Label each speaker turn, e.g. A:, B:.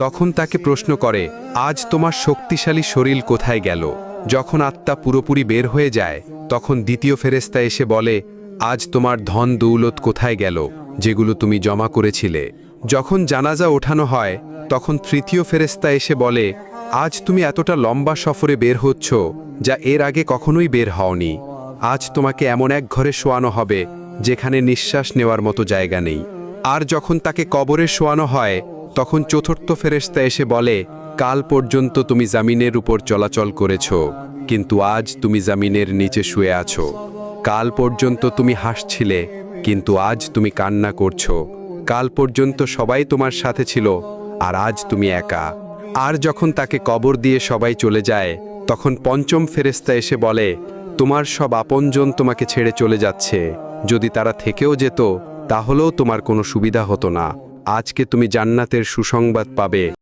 A: তখন তাকে প্রশ্ন করে, আজ তোমার শক্তিশালী শরীর কোথায় গেল? যখন আত্মা পুরোপুরি বের হয়ে যায়, তখন দ্বিতীয় ফেরেস্তা এসে বলে, আজ তোমার ধন দৌলত কোথায় গেল, যেগুলো তুমি জমা করেছিলে? যখন জানাজা ওঠানো হয়, তখন তৃতীয় ফেরেস্তা এসে বলে, আজ তুমি এতটা লম্বা সফরে বের হচ্ছ, যা এর আগে কখনোই বের হওনি। আজ তোমাকে এমন এক ঘরে শোয়ানো হবে, যেখানে নিঃশ্বাস নেওয়ার মতো জায়গা নেই। আর যখন তাকে কবরে শোয়ানো হয় তখন চতুর্থ ফেরেস্তা এসে বলে, কাল পর্যন্ত তুমি জামিনের উপর চলাচল করেছ, কিন্তু আজ তুমি জামিনের নিচে শুয়ে আছো। কাল পর্যন্ত তুমি হাসছিলে, কিন্তু আজ তুমি কান্না করছ। কাল পর্যন্ত সবাই তোমার সাথে ছিল, আর আজ তুমি একা। আর যখন তাকে কবর দিয়ে সবাই চলে যায়, তখন পঞ্চম ফেরেস্তা এসে বলে, তোমার সব আপনজন তোমাকে ছেড়ে চলে যাচ্ছে। যদি তারা থেকেও যেত, তাহলেও তোমার কোনো সুবিধা হতো না। আজকে তুমি জান্নাতের সুসংবাদ পাবে।